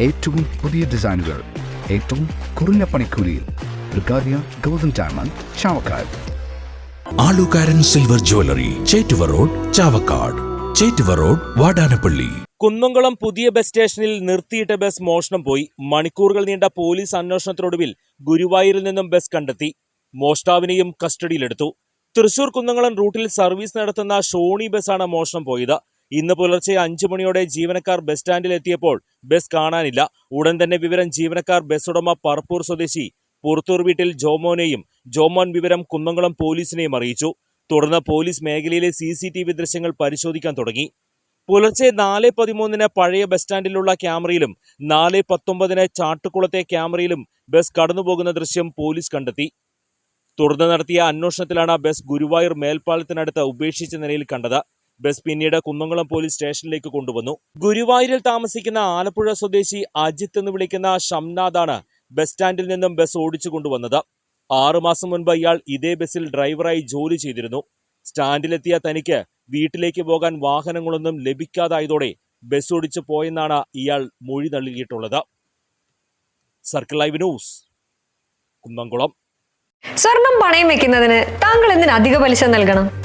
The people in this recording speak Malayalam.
ഏറ്റവും പുതിയ ഡിസൈനുകൾ ഏറ്റവും കുറഞ്ഞ പണിക്കൂലിയിൽ golden diamond Chavakkad. Alukkaran silver jewellery Chettuva road Chavakkad. Chettuva road Vadanappally. Kunnamkulam പുതിയ ബസ് സ്റ്റേഷനിൽ നിർത്തിയിട്ട ബസ് മോഷണം പോയി. മണിക്കൂറുകൾ നീണ്ട പോലീസ് അന്വേഷണത്തിനൊടുവിൽ ഗുരുവായൂരിൽ നിന്നും ബസ് കണ്ടെത്തി. മോഷ്ടാവിനെയും കസ്റ്റഡിയിലെടുത്തു. തൃശൂർ കുന്നംകുളം റൂട്ടിൽ സർവീസ് നടത്തുന്ന ഷോണി ബസ്സാണ് മോഷണം പോയത്. ഇന്ന് പുലർച്ചെ അഞ്ചു മണിയോടെ ജീവനക്കാർ ബസ് സ്റ്റാൻഡിൽ എത്തിയപ്പോൾ ബസ് കാണാനില്ല. ഉടൻ തന്നെ വിവരം ജീവനക്കാർ ബസ് ഉടമ പറപ്പൂർ സ്വദേശി പുറത്തൂർ വീട്ടിൽ ജോമോനെയും ജോമോൻ വിവരം കുന്നംകുളം പോലീസിനെയും അറിയിച്ചു. തുടർന്ന് പോലീസ് മേഖലയിലെ സി ദൃശ്യങ്ങൾ പരിശോധിക്കാൻ തുടങ്ങി. പുലർച്ചെ നാല് പതിമൂന്നിന് പഴയ ബസ് സ്റ്റാൻഡിലുള്ള ക്യാമറയിലും നാല് പത്തൊമ്പതിന് ചാട്ടുകുളത്തെ ക്യാമറയിലും ബസ് കടന്നുപോകുന്ന ദൃശ്യം പോലീസ് കണ്ടെത്തി. തുടർന്ന് നടത്തിയ അന്വേഷണത്തിലാണ് ബസ് ഗുരുവായൂർ മേൽപ്പാലത്തിനടുത്ത് ഉപേക്ഷിച്ച നിലയിൽ കണ്ടത്. ബസ് പിന്നീട് കുന്നംകുളം പോലീസ് സ്റ്റേഷനിലേക്ക് കൊണ്ടുവന്നു. ഗുരുവായൂരിൽ താമസിക്കുന്ന ആലപ്പുഴ സ്വദേശി അജിത്ത് എന്ന് വിളിക്കുന്ന ഷംനാഥാണ് ബസ് സ്റ്റാൻഡിൽ നിന്നും ബസ് ഓടിച്ചു കൊണ്ടുവന്നത്. ആറുമാസം മുൻപ് ഇയാൾ ഇതേ ബസ്സിൽ ഡ്രൈവറായി ജോലി ചെയ്തിരുന്നു. സ്റ്റാൻഡിലെത്തിയ തനിക്ക് വീട്ടിലേക്ക് പോകാൻ വാഹനങ്ങളൊന്നും ലഭിക്കാതായതോടെ ബസ് ഓടിച്ചു പോയെന്നാണ് ഇയാൾ മൊഴി നൽകിയിട്ടുള്ളത്. Circle live news Kunnamkulam. സ്വർണം പണയം വെക്കുന്നതിന് താങ്കൾ എന്തിന് അധിക പലിശ നൽകണം?